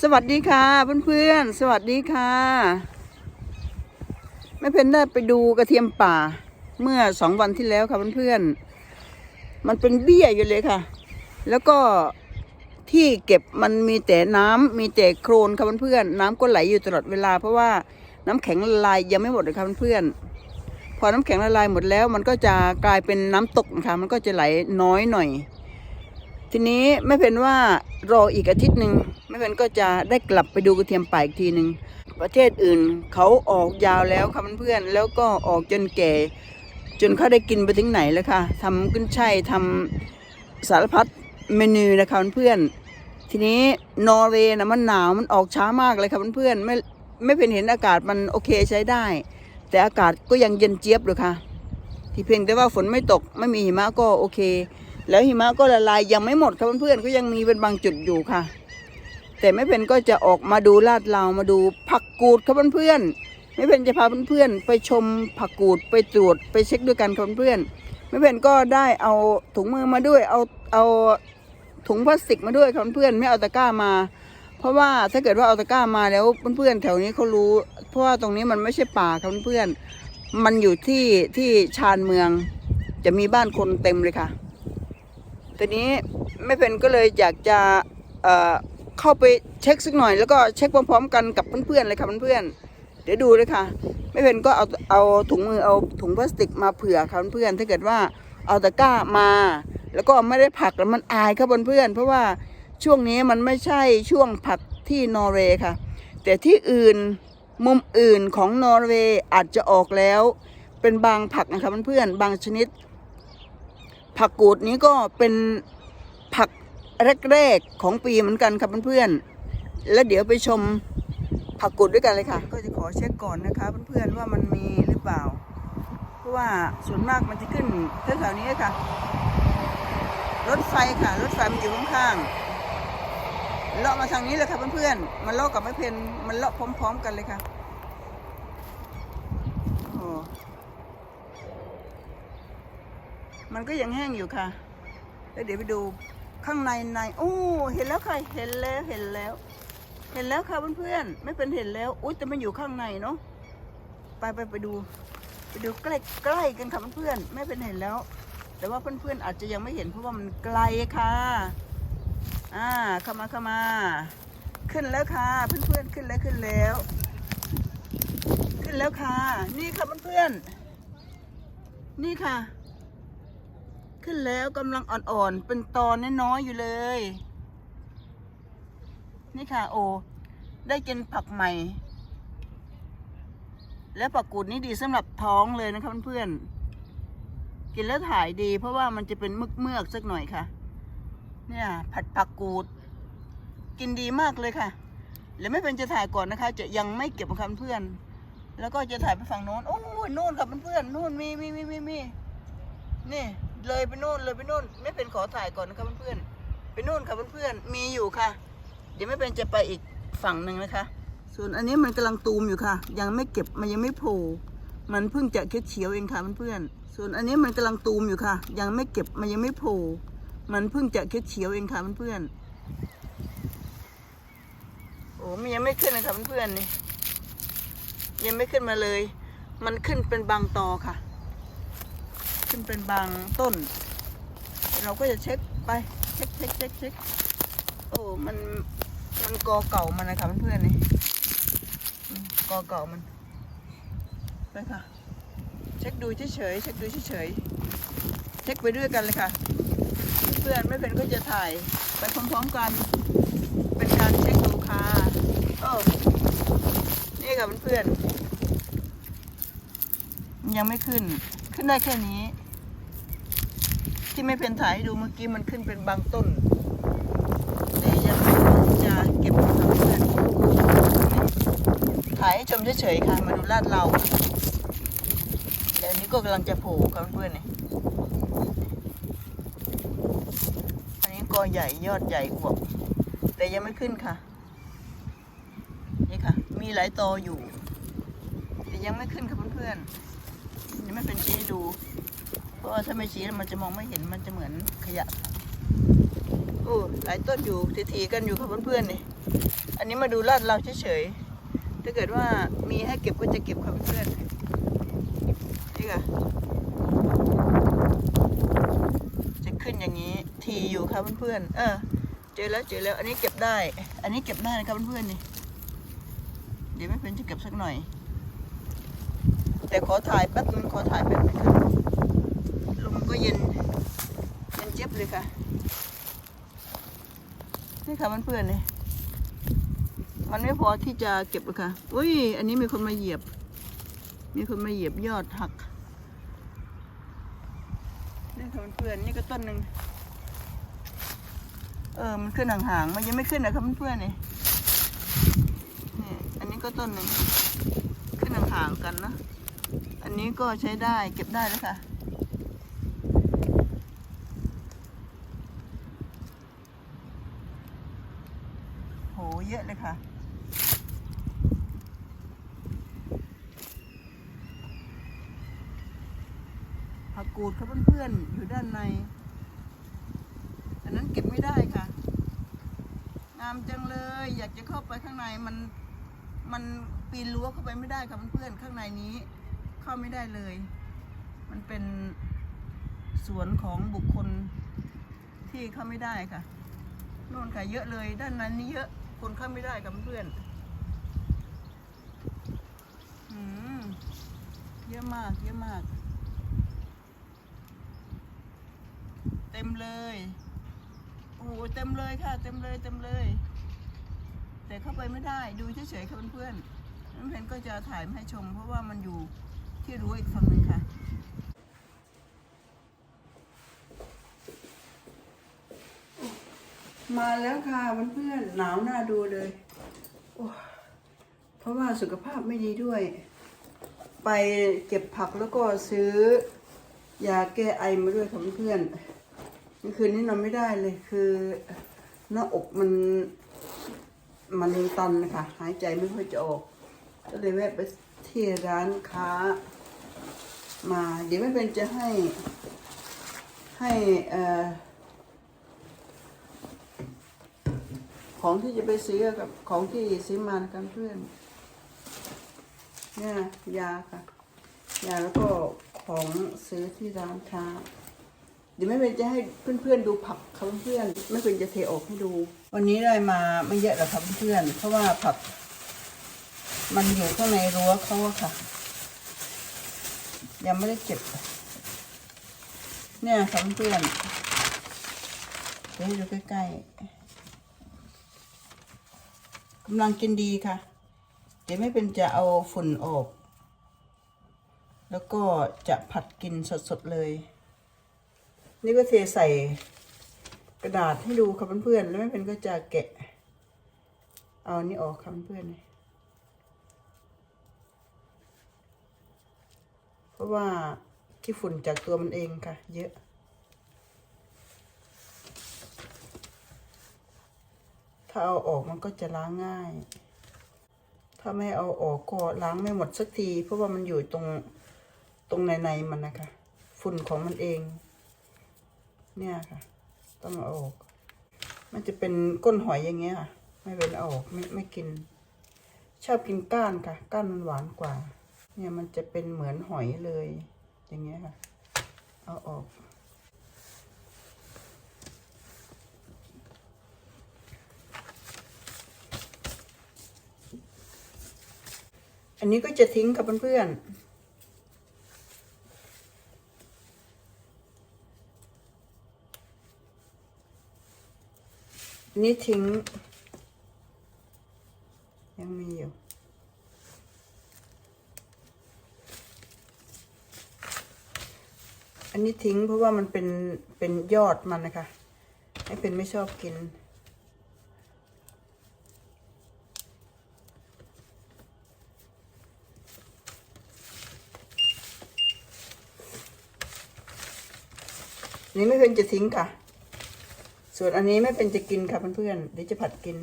สวัสดีค่ะเพื่อนๆ สวัสดีค่ะ แม่เพนได้ไปดูกระเทียมป่า เมื่อสองวันที่แล้วค่ะเพื่อนๆ มันเป็นเบี้ยอยู่เลยค่ะ แล้วก็ที่เก็บมันมีแต่น้ำมีแต่โครนค่ะเพื่อนๆน้ำก็ไหลอยู่ตลอดเวลา เพราะว่าน้ำแข็งละลายยังไม่หมดเลยค่ะเพื่อนๆพอน้ำแข็งละลายหมดแล้ว มันก็จะกลายเป็นน้ำตกนะคะมันก็จะไหลน้อยหน่อย ทีนี้แม่เพนว่ารออีกอาทิตย์หนึ่งแม่เพนก็จะได้กลับไปดูกระเทียมป่าอีกทีหนึ่งประเทศอื่นเขาออกยาวแล้วค่ะเพื่อนๆแล้วก็ออกจนแก่ จนเขาได้กินไปถึงไหนแล้วค่ะทำขึ้นช่ายทำสารพัดเมนูนะคะเพื่อนๆทีนี้นอร์เวย์นะมันหนาวมันออกช้ามากเลยค่ะเพื่อนๆไม่ไม่เป็นเห็นอากาศมันโอเคใช้ได้ แต่อากาศก็ยังเย็นเจี๊ยบเลยค่ะ ที่เพียงแต่ว่าฝนไม่ตกไม่มีหิมะก็โอเค แล้วหิมะก็ละลายยังไม่หมดครับเพื่อนๆก็ยังมีเป็นบางจุดอยู่ค่ะ แต่ไม่เป็นก็จะออกมาดูลาดเรามาดูผักกูดครับเพื่อนๆไม่เป็นจะพาเพื่อนๆไปชมผักกูดไปตรวจไปเช็คด้วยกันครับเพื่อนๆไม่เป็นก็ได้เอาถุงมือมาด้วยเอาเอาถุงพลาสติกมาด้วยครับเพื่อนๆไม่เอาตะกร้ามา เพราะว่าถ้าเกิดว่าเอาตะกร้ามาแล้วเพื่อนๆแถวนี้เขารู้ เพราะว่าตรงนี้มันไม่ใช่ป่าครับเพื่อนๆมันอยู่ที่ที่ชานเมือง จะมีบ้านคนเต็มเลยค่ะ ทีนี้ไม่เป็นก็เลยอยากจะเอ่อเข้าไปเช็คสักหน่อยแล้วก็เช็คพร้อมๆกันกับเพื่อนๆเลยค่ะเพื่อนๆเดี๋ยวดูเลยค่ะไม่เป็นก็เอาเอาถุงมือเอาถุงพลาสติกมาเผื่อค่ะเพื่อนๆถ้าเกิดว่าเอาตะกร้ามา แล้วก็ไม่ได้ผักแล้วมันอายครับเพื่อนๆเพราะว่าช่วงนี้มันไม่ใช่ช่วงผักที่นอร์เวย์ค่ะ แต่ที่อื่นมุมอื่นของนอร์เวย์อาจจะออกแล้ว เป็นบางผักนะคะเพื่อนๆบางชนิด ผักกูดนี้ก็เป็นผักแรกๆของปีเหมือนกันครับเพื่อนๆ แล้วเดี๋ยวไปชมผักกูดด้วยกันเลยค่ะ ก็จะขอเช็คก่อนนะคะเพื่อนๆว่ามันมีหรือเปล่า เพราะว่าส่วนมากมันจะขึ้นแถวๆนี้ค่ะ รถไฟค่ะ รถไฟมันอยู่ข้างๆเลาะมาทางนี้เลยค่ะเพื่อนๆ มันเลาะกับไม่เพนมันเลาะพร้อม ๆ กันเลยค่ะโอ้ มันก็ยังแห้งอยู่ค่ะ แล้วเดี๋ยวไปดูข้างในในโอ้เห็นแล้วค่ะเห็นแล้วเห็นแล้ว เห็นแล้วค่ะเพื่อนๆไม่เป็นเห็นแล้วอุ้ยแต่มันอยู่ข้างในเนาะไปไปไปดูไปดูใกล้ใกล้กันค่ะเพื่อนๆไม่เป็นเห็นแล้ว แต่ว่าเพื่อนๆอาจจะยังไม่เห็นเพราะว่ามันไกลค่ะอ่าเข้ามาเข้ามา ขึ้นแล้วค่ะ เพื่อนๆขึ้นแล้วขึ้นแล้ว ขึ้นแล้วค่ะ นี่ค่ะเพื่อนๆนี่ค่ะ ขึ้นแล้วกำลังอ่อนๆ เป็นตอนน้อยๆอยู่เลย นี่ค่ะโอ ได้กินผักใหม่ และผักกูดนี่ดีสำหรับท้องเลยนะคะเพื่อนๆ กินแล้วถ่ายดี เพราะว่ามันจะเป็นมึกเมือกสักหน่อยค่ะ เนี่ย ผัดผักกูด กินดีมากเลยค่ะ แล้วไม่เป็นจะถ่ายก่อนนะคะ จะยังไม่เก็บค่ะเพื่อน แล้วก็จะถ่ายไปฝั่งโน้น โอ้ยโน่นค่ะเพื่อนๆนู่นมีมีมีมีมีนี่ เลยไปโน่นเลยไปโน่น ไม่เป็นขอถ่ายก่อนนะคะเพื่อนๆไปโน่นค่ะเพื่อนๆมีอยู่ค่ะ เดี๋ยวไม่เป็นจะไปอีกฝั่งหนึ่งนะคะ ส่วนอันนี้มันกำลังตูมอยู่ค่ะ ยังไม่เก็บมันยังไม่โผล่มันเพิ่งจะเขียวเองค่ะเพื่อนๆส่วนอันนี้มันกำลังตูมอยู่ค่ะ ยังไม่เก็บมันยังไม่โผล่มันเพิ่งจะเขียวเองค่ะเพื่อนๆโอ้มันยังไม่ขึ้นเลยค่ะเพื่อนๆนี่ยังไม่ขึ้นมาเลย มันขึ้นเป็นบางตอค่ะ ขึ้นเป็นบางต้น เราก็จะเช็คไปเช็คเช็คเช็คเช็คโอ้มันมันกอเก่ามันนะคะเพื่อนๆนี่กอเก่ามันไปค่ะ เช็คดูเฉยๆเช็คดูเฉยๆเช็คไปด้วยกันเลยค่ะ เพื่อนไม่เป็นก็จะถ่ายไปพร้อมๆกัน เป็นการเช็คดูค่ะโอ้นี่ค่ะเพื่อนๆยังไม่ขึ้น ขึ้นได้แค่นี้ ที่ไม่เป็นถ่ายให้ดูเมื่อกี้มันขึ้นเป็นบางต้น แต่ยังไม่จะเก็บค่ะเพื่อนถ่ายให้ชมเฉยๆค่ะ มาดูลาดเราแต่อันนี้ก็กำลังจะโผล่ค่ะเพื่อนนี่อันนี้กอใหญ่ยอดใหญ่อวบแต่ยังไม่ขึ้นค่ะ นี่ค่ะ มีหลายตออยู่ แต่ยังไม่ขึ้นค่ะเพื่อนๆยังไม่เป็นชี้ให้ดู เพราะถ้าไม่ชี้มันจะมองไม่เห็นมันจะเหมือนขยะโอ้หลายต้นอยู่ทีๆกันอยู่ค่ะเพื่อนๆนี่อันนี้มาดูลาดเราเฉยๆถ้าเกิดว่ามีให้เก็บก็จะเก็บค่ะเพื่อนๆนี่ค่ะจะขึ้นอย่างนี้ทีอยู่ค่ะเพื่อนๆเออเจอแล้วเจอแล้วอันนี้เก็บได้ อันนี้เก็บได้นะครับเพื่อนๆนี่เดี๋ยวไม่เป็นจะเก็บสักหน่อย แต่ขอถ่ายแป๊บนึงขอถ่ายแป๊บนึงค่ะ ก็เย็นเย็นเจี๊ยบเลยค่ะนี่ค่ะมันเพื่อนๆนี่มันไม่พอที่จะเก็บเลยค่ะอุ้ยอันนี้มีคนมาเหยียบ มีคนมาเหยียบยอดหักนี่ค่ะเพื่อนนี่ก็ต้นหนึ่งเออมันขึ้นห่างๆมันยังไม่ขึ้นนะครับเพื่อนๆนี่นี่อันนี้ก็ต้นหนึ่งขึ้นห่างๆกันนะอันนี้ก็ใช้ได้เก็บได้แล้วค่ะ โห เยอะเลยค่ะ ผักกูดครับเพื่อนๆ อยู่ด้านใน อันนั้นเก็บไม่ได้ค่ะ งามจังเลย อยากจะเข้าไปข้างในมัน มันปีนรั้วเข้าไปไม่ได้ค่ะเพื่อนๆ ข้างในนี้ เข้าไม่ได้เลย มันเป็นสวนของบุคคลที่เข้าไม่ได้ค่ะโน่นค่ะเยอะเลยด้านนั้นนี่เยอะ คนเข้าไม่ได้ค่ะเพื่อนอืมเยอะมาก เยอะมาก เต็มเลย โอ้เต็มเลยค่ะ เต็มเลย เต็มเลย แต่เข้าไปไม่ได้ ดูเฉยๆค่ะเพื่อนๆน้ำเพนก็จะถ่ายมาให้ชม เพราะว่ามันอยู่ที่รั้วอีกฝั่งหนึ่งค่ะ มาแล้วค่ะเพื่อนๆหนาวหน้าดูเลยโอ้เพราะว่าสุขภาพไม่ดีด้วย ไปเก็บผักแล้วก็ซื้อยาแก้ไอมาด้วยค่ะเพื่อนๆคืนนี้นอนไม่ได้เลยคือหน้าอกมันมันตันนะคะหายใจไม่ค่อยจะออก ก็เลยแวะไปที่ร้านค้า มา เดี๋ยวไม่เป็นจะให้ให้เอ่อ ของที่จะไปซื้อกับของที่ซื้อมากันเพื่อนเนี่ยยาค่ะยาแล้วก็ของซื้อที่ร้านค้าเดี๋ยวไม่เป็นจะให้เพื่อนๆดูผักค่ะเพื่อนไม่เป็นจะเทออกให้ดู วันนี้ได้มาไม่เยอะหรอกครับเพื่อนเพราะว่าผัก มันอยู่ข้างในรั้วเขาอะค่ะ ยังไม่ได้เก็บ เนี่ยค่ะเพื่อนเดี๋ยวให้ดูใกล้ๆำลังกินดีค่ะ เดี๋ยวไม่เป็นจะเอาฝุ่นออก แล้วก็จะผัดกินสดๆเลย นี่ก็เทใส่กระดาษให้ดูค่ะเพื่อนๆ แล้วไม่เป็นก็จะแกะ เอานี่ออกค่ะเพื่อนๆ เพราะว่าที่ฝุ่นจากตัวมันเองค่ะ เยอะ ถ้าเอาออกมันก็จะล้างง่าย ถ้าไม่เอาออกก็ล้างไม่หมดสักที เพราะว่ามันอยู่ตรงตรงในในมันนะคะ ฝุ่นของมันเอง เนี่ยค่ะ ต้องเอาออก มันจะเป็นก้นหอยอย่างเงี้ยค่ะ ไม่เป็นออกไม่ไม่กิน ชอบกินก้านค่ะ ก้านมันหวานกว่า เนี่ยมันจะเป็นเหมือนหอยเลย อย่างเงี้ยค่ะ เอาออก อันนี้ก็จะทิ้งกับเพื่อนๆอันนี้ทิ้ง ยังมีอยู่อันนี้ทิ้งเพราะว่ามันเป็นเป็นยอดมันนะคะ ให้เป็นไม่ชอบกิน อันนี้ไม่เป็นจะทิ้งค่ะ ส่วนอันนี้ไม่เป็นจะกินค่ะเพื่อนๆเดี๋ยวจะผัดกิน